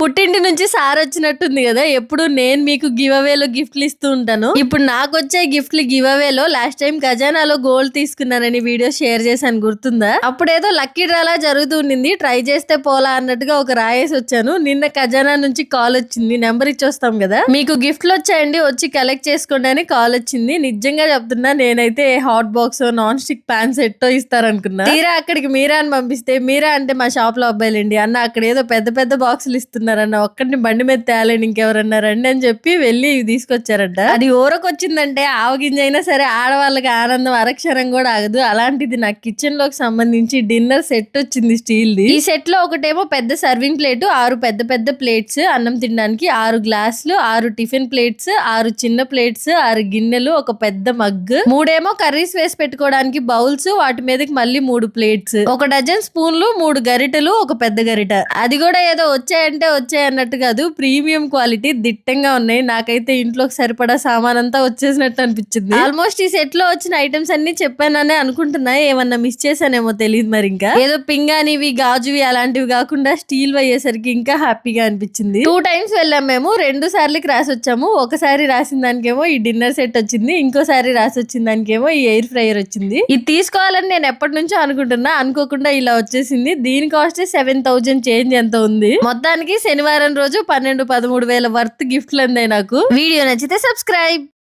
పుట్టింటి నుంచి సార్ వచ్చినట్టుంది కదా. ఎప్పుడు నేను మీకు గివ్ అవేలో గిఫ్ట్లు ఇస్తూ ఉంటాను. ఇప్పుడు నాకు వచ్చే గిఫ్ట్లు గివ్ అవేలో లాస్ట్ టైం ఖజానాలో గోల్డ్ తీసుకున్నానని వీడియో షేర్ చేశాను గుర్తుందా? అప్పుడేదో లక్కీ డ్రాలా జరుగుతూ ఉండింది. ట్రై చేస్తే పోలా అన్నట్టుగా ఒక రాయేసి వచ్చాను. నిన్న ఖజానా నుంచి కాల్ వచ్చింది. నెంబర్ ఇచ్చి వస్తాం కదా. మీకు గిఫ్ట్లు వచ్చాయండి వచ్చి కలెక్ట్ చేసుకోండి అని కాల్ వచ్చింది. నిజంగా చెప్తున్నా నేనైతే hot box non stick pan set ఇస్తారనుకున్నా. మీరా అక్కడికి మీరా అని పంపిస్తే మీరా అంటే మా షాప్లో అబ్బాయిలండి. అన్న అక్కడ ఏదో పెద్ద పెద్ద బాక్సులు ఇస్తున్నారన్న ఒక్కడిని బండి మీద తేలేని ఇంకెవరన్నా రండి అని చెప్పి వెళ్ళి తీసుకొచ్చారంట. అది ఊరకు వచ్చిందంటే ఆవగింజ అయినా సరే ఆడవాళ్ళకి ఆనందం అరక్షరం కూడా ఆగదు. అలాంటిది నా కిచెన్లోకి సంబంధించి డిన్నర్ సెట్ వచ్చింది స్టీల్ ది ఈ సెట్లో ఒకటేమో పెద్ద సర్వింగ్ ప్లేట్ ఆరు పెద్ద పెద్ద ప్లేట్స్ అన్నం తినడానికి ఆరు గ్లాసులు ఆరు టిఫిన్ ప్లేట్స్ ఆరు చిన్న ప్లేట్స్ ఆరు గిన్నెలు ఒక పెద్ద మగ్ మూడేమో కర్రీస్ వేసి పెట్టుకోవడానికి బౌల్స్ వాటి మీదకి మళ్ళీ మూడు ప్లేట్స్ ఒక డజన్ స్పూన్లు మూడు గరిటెలు ఒక పెద్ద గరిట. అది కూడా ఏదో వచ్చాయంటే వచ్చాయి అన్నట్టు కాదు. ప్రీమియం క్వాలిటీ దిట్టంగా ఉన్నాయి. నాకైతే ఇంట్లోకి సరిపడా సామాన్ అంతా వచ్చేసినట్టు అనిపించింది. ఆల్మోస్ట్ ఈ సెట్లో వచ్చిన ఐటమ్స్ అన్ని చెప్పాననే అనుకుంటున్నా. ఏమన్నా మిస్ చేశానేమో తెలియదు మరి ఇంకా. ఏదో పింగానివి గాజువి అలాంటివి కాకుండా స్టీల్ అయ్యేసరికి ఇంకా హ్యాపీగా అనిపించింది. టూ టైమ్స్ వెళ్ళాం మేము. రెండు సార్లకి రాసి వచ్చాము. ఒకసారి రాసిన దానికేమో ఈ డిన్నర్ సెట్ వచ్చింది. ఇంకోసారి రాసి వచ్చిన దానికేమో ఈ ఎయిర్ ఫ్రైయర్ వచ్చింది. ఇది తీసుకోవాలని నేను ఎప్పటి నుంచో అనుకుంటున్నా. అనుకోకుండా ఇలా వచ్చేసింది. దీని కాస్ట్ సెవెన్ థౌజండ్ చేంజ్ ఎంత ఉంది? మొత్తానికి శనివారం రోజు పన్నెండు పదమూడు వేల వర్త్ గిఫ్ట్లు అందాయి నాకు. వీడియో నచ్చితే సబ్స్క్రైబ్.